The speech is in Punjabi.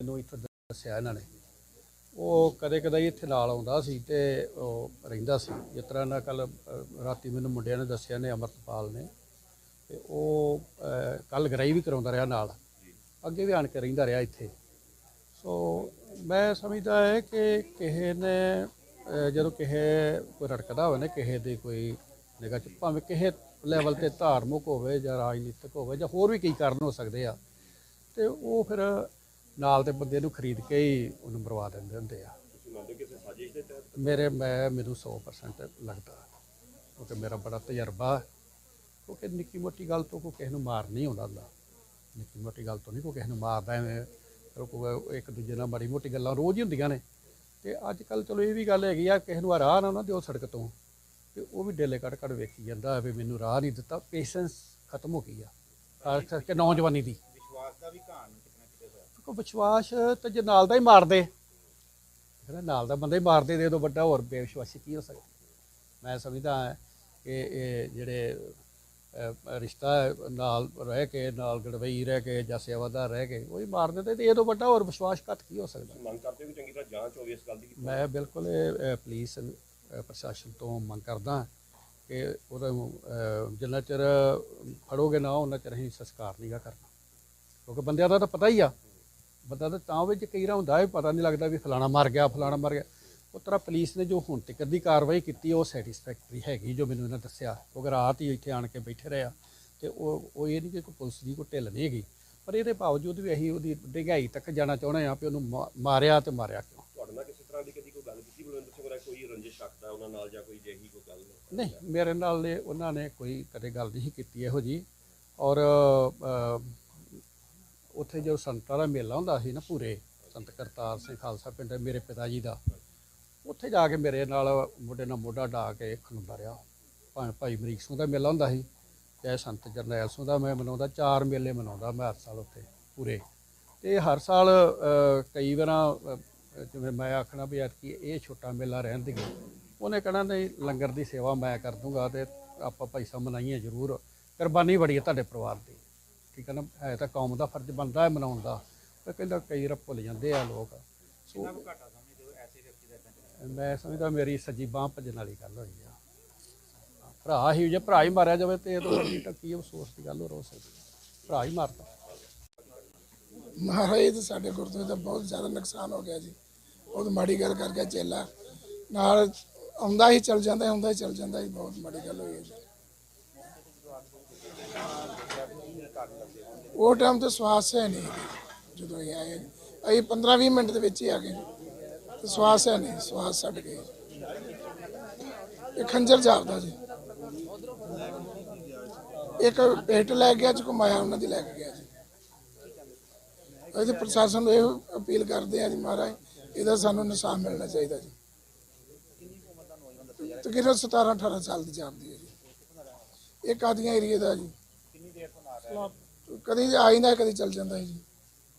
ਮੈਨੂੰ ਇੱਥੇ ਦੱਸਿਆ ਇਹਨਾਂ ਨੇ। ਉਹ ਕਦੇ ਕਦੇ ਇੱਥੇ ਨਾਲ ਆਉਂਦਾ ਸੀ ਤੇ ਉਹ ਰਹਿੰਦਾ ਸੀ। ਜਿਸ ਤਰ੍ਹਾਂ ਨਾ ਕੱਲ ਰਾਤੀ ਮੈਨੂੰ ਮੁੰਡਿਆਂ ਨੇ ਦੱਸਿਆ ਨੇ, ਅਮਰਤਪਾਲ ਨੇ। ਤੇ ਉਹ ਕੱਲ ਗਰਾਈ ਵੀ ਕਰਾਉਂਦਾ ਰਿਹਾ ਨਾਲ। ਅੱਗੇ ਵੀ ਆਣ ਕੇ ਰਹਿੰਦਾ ਰਿਹਾ ਇੱਥੇ। ਸੋ ਮੈਂ ਸਮਝਦਾ ਹੈ ਕਿ ਕਿਸੇ ਨੇ ਜਦੋਂ ਕਿਸੇ ਕੋਈ ਰੜਕਦਾ ਹੋਵੇ ਨਾ, ਕਿਸੇ ਦੀ ਕੋਈ ਨਿਗਾਹ ਚ, ਭਾਵੇਂ ਕਿਸੇ ਲੈਵਲ ਤੇ ਧਾਰਮਿਕ ਹੋਵੇ ਜਾਂ ਰਾਜਨੀਤਿਕ ਹੋਵੇ ਜਾਂ ਹੋਰ ਵੀ ਕਈ ਕਾਰਨ ਹੋ ਸਕਦੇ ਆ। ਤੇ ਉਹ ਫਿਰ ਨਾਲ ਦੇ ਬੰਦੇ ਨੂੰ ਖਰੀਦ ਕੇ ਹੀ ਉਹਨੂੰ ਮਰਵਾ ਦਿੰਦੇ ਹੁੰਦੇ ਆ। ਮੇਰੇ, ਮੈਂ, ਮੈਨੂੰ 100% ਲੱਗਦਾ। ਕਿਉਂਕਿ ਮੇਰਾ ਬੜਾ ਤਜਰਬਾ। ਕਿਉਂਕਿ ਨਿੱਕੀ ਮੋਟੀ ਗੱਲ ਤੋਂ ਕੋਈ ਕਿਸੇ ਨੂੰ ਮਾਰ ਨਹੀਂ ਆਉਂਦਾ ਹੁੰਦਾ। ਨਿੱਕੀ ਮੋਟੀ ਗੱਲ ਤੋਂ ਨਹੀਂ ਕੋਈ ਕਿਸੇ ਨੂੰ ਮਾਰਦਾ ਐਵੇਂ। ਕੋਈ ਇੱਕ ਦੂਜੇ ਨਾਲ ਮਾੜੀ ਮੋਟੀ ਗੱਲਾਂ ਰੋਜ਼ ਹੀ ਹੁੰਦੀਆਂ ਨੇ। ਤੇ ਅੱਜ ਕੱਲ ਚਲੋ ਇਹ ਵੀ ਗੱਲ ਹੈਗੀ ਆ, ਕਿਸੇ ਨੂੰ ਰਾਹ ਨਾ ਉਹਨਾਂ ਦਿਓ ਸੜਕ ਤੋਂ। ਤੇ ਉਹ ਵੀ ਡੇਲੇ ਕੱਢ ਕੱਢ ਵੇਖੀ ਜਾਂਦਾ ਵੀ ਮੈਨੂੰ ਰਾਹ ਨਹੀਂ ਦਿੱਤਾ। ਪੇਸ਼ੈਂਸ ਖਤਮ ਹੋ ਗਈ ਆ। ਖਾਸ ਕਰਕੇ ਨੌਜਵਾਨੀ ਦੀ। ਵਿਸ਼ਵਾਸ ਦਾ ਵੀ ਘਾਣ ਕੋ ਵਿਸ਼ਵਾਸ ਤੇ ਜੇ ਨਾਲ ਦਾ ਹੀ ਮਾਰਦੇ ਜਿਹੜਾ ਨਾਲ ਦਾ ਬੰਦਾ ਹੀ ਮਾਰਦੇ ਦੇ ਤੋਂ ਵੱਡਾ ਹੋਰ ਬੇਵਿਸ਼ਵਾਸੀ ਕੀ ਹੋ ਸਕਦਾ? ਮੈਂ ਸਮਝਦਾ ਕਿ ਇਹ ਜਿਹੜੇ ਰਿਸ਼ਤਾ ਨਾਲ ਰਹਿ ਕੇ ਨਾਲ ਗੜਵਈ ਰਹਿ ਕੇ ਜਾਂ ਸੇਵਾਦਾਰ ਰਹਿ ਕੇ ਉਹ ਹੀ ਮਾਰ ਦਿੰਦੇ ਤੇ ਇਹ ਤੋਂ ਵੱਡਾ ਹੋਰ ਵਿਸ਼ਵਾਸਘਾਤ ਕੀ ਹੋ ਸਕਦਾ? ਮੰਗ ਕਰਦੇ ਹੋ ਕਿ ਚੰਗੀ ਤਰ੍ਹਾਂ ਜਾਂਚ ਹੋਵੇ ਇਸ ਗੱਲ ਦੀ? ਮੈਂ ਬਿਲਕੁਲ ਪੁਲਿਸ ਪ੍ਰਸ਼ਾਸਨ ਤੋਂ ਮੰਗ ਕਰਦਾ ਕਿ ਉਹਦਾ ਜਿੰਨਾ ਚਿਰ ਫੜੋਗੇ ਨਾ ਉਹਨਾਂ ਚਿਰ ਅਸੀਂ ਸੰਸਕਾਰ ਨਹੀਂਗਾ ਕਰਨਾ। ਕਿਉਂਕਿ ਬੰਦਿਆਂ ਦਾ ਤਾਂ ਪਤਾ ਹੀ ਆ। ਬੰਦਾ ਤਾਂ ਤਾਂ ਵਿੱਚ ਕਈ ਵਾਰ ਹੁੰਦਾ ਹੈ ਪਤਾ ਨਹੀਂ ਲੱਗਦਾ ਵੀ ਫਲਾਣਾ ਮਰ ਗਿਆ ਫਲਾਣਾ ਮਰ ਗਿਆ। ਉਹ ਤਰ੍ਹਾਂ ਪੁਲਿਸ ਨੇ ਜੋ ਹੁਣ ਤੱਕ ਦੀ ਕਾਰਵਾਈ ਕੀਤੀ ਉਹ ਸੈਟੀਸਫੈਕਟਰੀ ਹੈਗੀ ਜੋ ਮੈਨੂੰ ਇਹਨਾਂ ਦੱਸਿਆ। ਕਿਉਂਕਿ ਰਾਤ ਹੀ ਇੱਥੇ ਆਣ ਕੇ ਬੈਠੇ ਰਹੇ ਆ। ਤੇ ਉਹ ਉਹ ਇਹ ਨਹੀਂ ਕਿ ਕੋਈ ਪੁਲਿਸ ਦੀ ਕੋਈ ਢਿੱਲ ਨਹੀਂ ਹੈਗੀ। ਪਰ ਇਹਦੇ ਬਾਵਜੂਦ ਵੀ ਅਸੀਂ ਉਹਦੀ ਡਿਗਾਈ ਤੱਕ ਜਾਣਾ ਚਾਹੁੰਦੇ ਆ ਵੀ ਉਹਨੂੰ ਮਾਰਿਆ ਤੇ ਮਾਰਿਆ ਕਿਉਂ? ਤੁਹਾਡੇ ਨਾਲ ਕਿਸੇ ਤਰ੍ਹਾਂ ਦੀ ਕਦੀ ਕੋਈ ਗੱਲ ਕੀਤੀ? ਬਲਵਿੰਦਰ ਸਿੰਘ ਹੋਰਾਂ ਕੋਈ ਰੰਜਿਸ਼ ਰੱਖਦਾ ਉਹਨਾਂ ਨਾਲ ਜਾਂ ਕੋਈ ਜਿਹੀ ਕੋਈ ਗੱਲ ਨਹੀਂ? ਮੇਰੇ ਨਾਲ ਨੇ ਉਹਨਾਂ ਨੇ ਕੋਈ ਕਦੇ ਗੱਲ ਨਹੀਂ ਕੀਤੀ ਇਹੋ ਜੀ ਔਰ ਉੱਥੇ ਜਦੋਂ ਸੰਤਾਂ ਦਾ ਮੇਲਾ ਹੁੰਦਾ ਸੀ ਨਾ ਪੂਰੇ, ਸੰਤ ਕਰਤਾਰ ਸਿੰਘ ਖਾਲਸਾ ਪਿੰਡ, ਮੇਰੇ ਪਿਤਾ ਜੀ ਦਾ, ਉੱਥੇ ਜਾ ਕੇ ਮੇਰੇ ਨਾਲ ਮੋਢੇ ਨਾਲ ਮੋਢਾ ਢਾ ਕੇ ਖਲੋਂਦਾ ਰਿਹਾ। ਭਾਵੇਂ ਭਾਈ ਮਰੀਕ ਸਿੰਘ ਦਾ ਮੇਲਾ ਹੁੰਦਾ ਸੀ, ਚਾਹੇ ਸੰਤ ਜਰਨੈਲ ਸਿੰਘ ਦਾ ਮੈਂ ਮਨਾਉਂਦਾ, ਚਾਰ ਮੇਲੇ ਮਨਾਉਂਦਾ ਮੈਂ ਹਰ ਸਾਲ ਉੱਥੇ ਪੂਰੇ। ਤੇ ਹਰ ਸਾਲ ਕਈ ਵਾਰਾਂ ਜਿਵੇਂ ਮੈਂ ਆਖਣਾ ਵੀ ਯਾਰ ਐਤਕੀ ਇਹ ਛੋਟਾ ਮੇਲਾ ਰਹਿਣ ਦੇ। ਉਹਨੇ ਕਹਿਣਾ, ਨਹੀਂ, ਲੰਗਰ ਦੀ ਸੇਵਾ ਮੈਂ ਕਰ ਦੂੰਗਾ ਤੇ ਆਪਾਂ ਭਾਈ ਸਾਹਿਬ ਮਨਾਈਏ ਜ਼ਰੂਰ। ਕੁਰਬਾਨੀ ਬੜੀ ਹੈ ਤੁਹਾਡੇ ਪਰਿਵਾਰ ਦੀ। ਠੀਕ ਹੈ ਨਾ ਹੈ ਤਾਂ ਕੌਮ ਦਾ ਫਰਜ਼ ਬਣਦਾ ਹੈ ਮਨਾਉਣ ਦਾ। ਪਰ ਕਹਿੰਦਾ ਕਈ ਵਾਰ ਭੁੱਲ ਜਾਂਦੇ ਆ ਲੋਕ। ਸੋ ਕਿੰਨਾ ਕੁ ਘਾਟਾ ਸਮਝਦੇ ਹੋ ਐਸੇ ਵਿਅਕਤੀ ਦਾ ਇਦਾਂ ਚੱਲਣਾ ਮੈਂ ਸਮਝਦਾ ਮੇਰੀ ਸੱਜੀ ਬਾਹ ਭੱਜਣ ਵਾਲੀ ਗੱਲ ਹੋਈ ਆ। ਭਰਾ ਹੀ ਜੇ ਭਰਾ ਹੀ ਮਾਰਿਆ ਜਾਵੇ ਤੇ ਇਹ ਤੋਂ ਕੀ ਅਫਸੋਸ ਦੀ ਗੱਲ ਹੋਰ ਹੋ ਸਕਦੀ ਹੈ। ਭਰਾ ਹੀ ਮਾਰਦਾ ਮਹਾਰਾਜ ਤਾਂ ਸਾਡੇ ਗੁਰਦੁਆਰੇ ਦਾ ਬਹੁਤ ਜ਼ਿਆਦਾ ਨੁਕਸਾਨ ਹੋ ਗਿਆ ਜੀ। ਬਹੁਤ ਮਾੜੀ ਗੱਲ ਕਰ ਗਿਆ ਚੇਲਾ। ਨਾਲ ਆਉਂਦਾ ਹੀ ਚਲ ਜਾਂਦਾ ਆਉਂਦਾ ਹੀ ਚਲ ਜਾਂਦਾ ਹੀ। ਬਹੁਤ ਮਾੜੀ ਗੱਲ ਹੋਈ ਹੈ ਜੀ। ਉਹ ਟਾਈਮ ਤੇ ਸਵਾਸ ਹੈ ਨਹੀਂ ਜਦੋਂ ਇਹ ਆਏ। ਅਸੀਂ 15 20 ਮਿੰਟ ਦੇ ਵਿੱਚ ਹੀ ਆ ਗਏ। ਤੇ ਸਵਾਸ ਹੈ ਨਹੀਂ, ਸਵਾਸ ਛੱਡ ਗਏ ਇਹ ਖੰਜਰ ਜਾਪਦਾ ਜੀ। ਇੱਕ ਪੇਟ ਲੈ ਗਿਆ ਚ ਘੁਮਾਇਆ, ਉਹਨਾਂ ਦੀ ਲੈ ਕੇ ਗਿਆ ਜੀ। ਅਸੀਂ ਪ੍ਰਸ਼ਾਸਨ ਨੂੰ ਇਹ ਅਪੀਲ ਕਰਦੇ ਆ ਜੀ ਮਹਾਰਾਜ, ਇਹਦਾ ਸਾਨੂੰ ਇਨਸਾਫ ਮਿਲਣਾ ਚਾਹੀਦਾ ਜੀ। ਤਕਰੀਬਨ 17 18 ਸਾਲ ਦੀ ਜਾਪਦੀ ਹੈ ਜੀ। ਇਹ ਕਾਦੀਆਂ ਏਰੀਏ ਦਾ ਜੀ ਕਿੰਨੀ ਦੇਰ ਤੋਂ ਨਾਲ ਰਹਿ ਕਦੀ ਆ ਜਾਂਦਾ ਕਦੀ ਚਲ ਜਾਂਦਾ ਹੈ ਜੀ।